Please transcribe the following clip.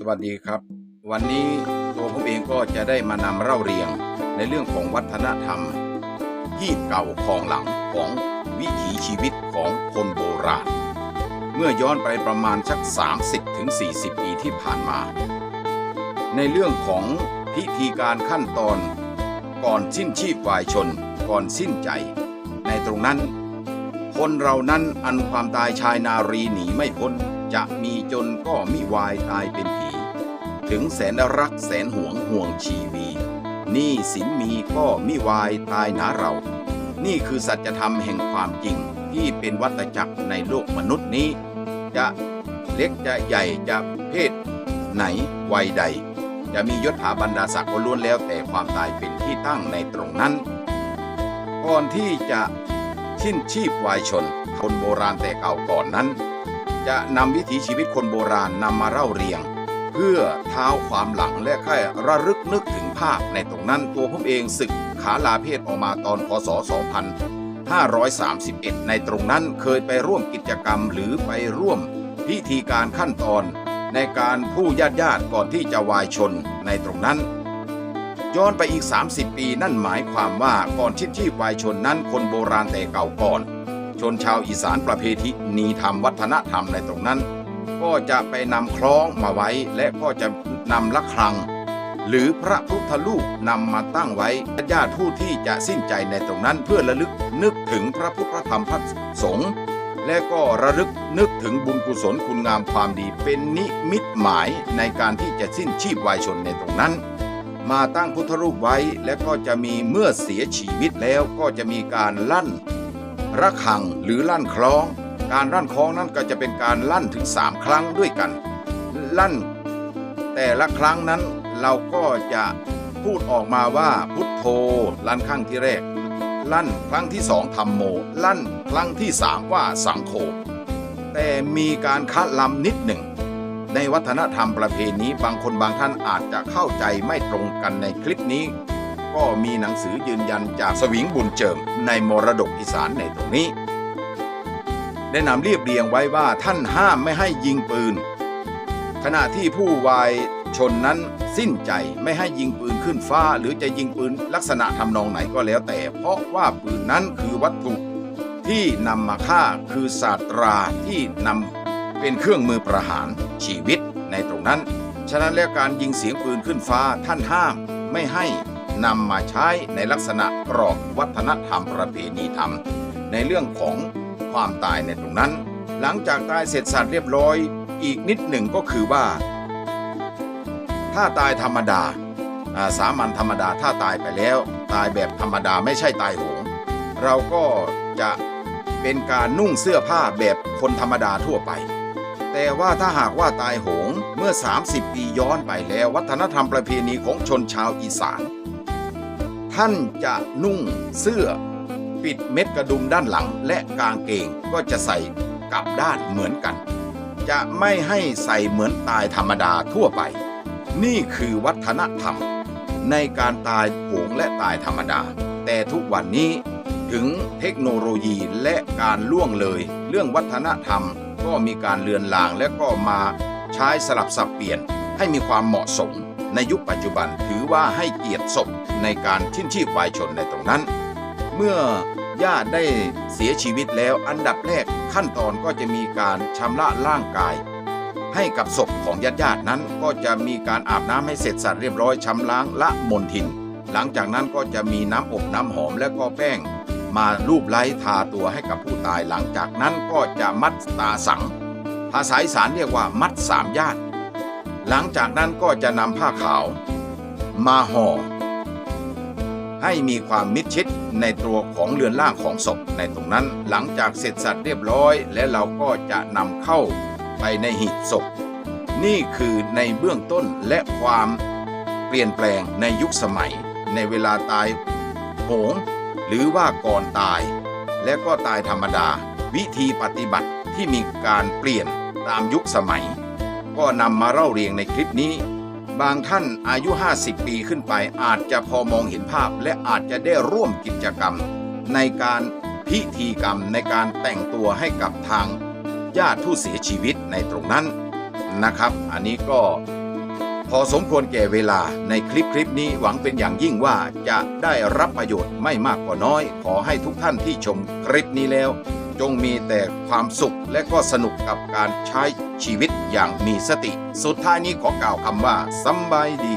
สวัสดีครับ วันนี้ตัวผมเองก็จะได้มานำเล่าเรียงในเรื่องของวัฒนธรรม ที่เก่าของหลังของวิถีชีวิตของคนโบราณ เมื่อย้อนไปประมาณสัก 30-40ถึง40ปีที่ผ่านมา ในเรื่องของพิธีการขั้นตอน ก่อนสิ้นชีพวายชน ก่อนสิ้นใจ ในตรงนั้น คนเรานั้นอันความตายชายนารีหนีไม่พ้น จะมีจนก็มิวายตายเป็นผี ถึงแสนรักแสนห่วงห่วงชีวีนี่สินมีก็มิวายตายหนาเรา นี่คือสัจธรรมแห่งความจริงที่เป็นวัฏจักรในโลกมนุษย์นี้ จะเล็กจะใหญ่จะเพศ ไหนวัยใด จะมียศถาบรรดาศักดิ์ก็ล้วนแล้วแต่ความตายเป็นที่ตั้งในตรงนั้น ก่อนที่จะสิ้นชีพวายชนคนโบราณแต่เก่าก่อนนั้น จะนำวิถีชีวิตคนโบราณนำมาเล่าเรียง เพื่อเท้าความหลังและแค่ระลึกนึกถึงภาพในตรงนั้นตัวผมเองศึกขาลาเพศออกมาตอนพศ 2531 ในตรงนั้นเคยไปร่วมกิจกรรมหรือไปร่วมพิธีการขั้นตอนในการผู้ญาติญาติก่อนที่จะวายชนในตรงนั้น ย้อนไปอีก 30 ปีนั่นหมายความว่าก่อนชิ้นชีพวายชนนั้นคนโบราณแต่เก่าก่อน ชนชาวอีสานประเพณีธรรมวัฒนธรรมในตรงนั้น ก็จะไปนำคล้องมาไว้และก็จะนำละครัง หรือพระพุทธรูปนำมาตั้งไว้ญาติผู้ที่จะสิ้นใจในตรงนั้น เพื่อระลึกนึกถึงพระพุทธธรรมพระสงฆ์และก็ระลึกนึกถึงบุญกุศลคุณงามความดีเป็นนิมิตหมายในการที่จะสิ้นชีพวายชนในตรงนั้น มาตั้งพุทธรูปไว้และก็จะมีเมื่อเสียชีวิตแล้วก็จะมีการลั่น ระฆังหรือลั่นคล้อง การลั่นคล้องนั้นก็จะเป็นการลั่นถึงสามครั้งด้วยกัน ลั่น แต่ละครั้งนั้นเราก็จะพูดออกมาว่าพุทโธ ลั่นครั้งที่แรก ลั่นครั้งที่สองธรรมโม ลั่นครั้งที่สามว่าสังโฆแต่มีการคัดลำนิดหนึ่ง ในวัฒนธรรมประเพณีบางคนบางท่านอาจจะเข้าใจไม่ตรงกันในคลิปนี้ ก็มีหนังสือยืนยันจากสวิงบุญเจิมในมรดกอีสานในตรงนี้ ได้นำเรียบเรียงไว้ว่าท่านห้ามไม่ให้ยิงปืน ขณะที่ผู้วายชนนั้นสิ้นใจไม่ให้ยิงปืนขึ้นฟ้า หรือจะยิงปืนลักษณะทำนองไหนก็แล้วแต่ เพราะว่าปืนนั้นคือวัตถุที่นำมาฆ่าคือศาสตราที่นำเป็นเครื่องมือประหารชีวิตในตรงนั้น ฉะนั้นแล้วการยิงเสียงปืนขึ้นฟ้าท่านห้ามไม่ให้ นำมาใช้ในลักษณะกรอบวัฒนธรรมประเพณีธรรม ในเรื่องของความตายในตรงนั้น หลังจากตายเสร็จสัตว์เรียบร้อย อีกนิดหนึ่งก็คือว่า ถ้าตายธรรมดาสามัญธรรมดาถ้าตายไปแล้ว ตายแบบธรรมดาไม่ใช่ตายโหงเราก็จะเป็นการนุ่งเสื้อผ้าแบบคนธรรมดาทั่วไป แต่ว่าถ้าหากว่าตายโหงเมื่อ 30 ปีย้อนไปแล้ววัฒนธรรมประเพณีของชนชาวอีสาน ท่านจะนุ่งเสื้อ ปิดเม็ดกระดุมด้านหลังและกางเกงก็จะใส่กลับด้านเหมือนกัน จะไม่ให้ใส่เหมือนตายธรรมดาทั่วไป นี่คือวัฒนธรรม ในการตายโหงและตายธรรมดา แต่ทุกวันนี้ถึงเทคโนโลยีและการล่วงเลย เรื่องวัฒนธรรมก็มีการเลือนลางและก็มาใช้สลับสับเปลี่ยนให้มีความเหมาะสม ในยุคปัจจุบันถือว่าให้เกียรติศพในการชิ้นชีพวายชนในตรงนั้น เมื่อญาติได้เสียชีวิตแล้วอันดับแรกขั้นตอนก็จะมีการชำระร่างกาย ให้กับศพของญาติญาตินั้นก็จะมีการอาบน้ำให้เสร็จสัดเรียบร้อยชำล้างละมนทิน หลังจากนั้นก็จะมีน้ำอบน้ำหอมและก็แป้ง มาลูบไล้ทาตัวให้กับผู้ตายหลังจากนั้นก็จะมัดตาสัง ภาษาอีสานเรียกว่ามัดสามญาติ หลังจากนั้นก็จะนำผ้าขาว มาห่อ ให้มีความมิดชิดในตัวของเรือนร่างของศพในตรงนั้น หลังจากเสร็จสัดเรียบร้อย และเราก็จะนำเข้าไปในหีบศพ นี่คือในเบื้องต้นและความเปลี่ยนแปลงในยุคสมัย ในเวลาตายโหงหรือว่าก่อนตาย และก็ตายธรรมดา วิธีปฏิบัติที่มีการเปลี่ยนตามยุคสมัย ก็นำมาเล่าเรียงในคลิปนี้ บางท่านอายุ 50 ปีขึ้นไปอาจจะพอมองเห็นภาพ และอาจจะได้ร่วมกิจกรรม ในการพิธีกรรมในการแต่งตัวให้กับทางญาติผู้เสียชีวิตในตรงนั้นนะครับ อันนี้ก็พอสมควรแก่เวลาในคลิปคลิปนี้หวังเป็นอย่างยิ่งว่าจะได้รับประโยชน์ไม่มากกว่าน้อย ขอให้ทุกท่านที่ชมคลิปนี้แล้ว จงมีแต่ความสุขและก็สนุกกับการใช้ชีวิตอย่างมีสติ สุดท้ายนี้ขอกล่าวคำว่าสบายดี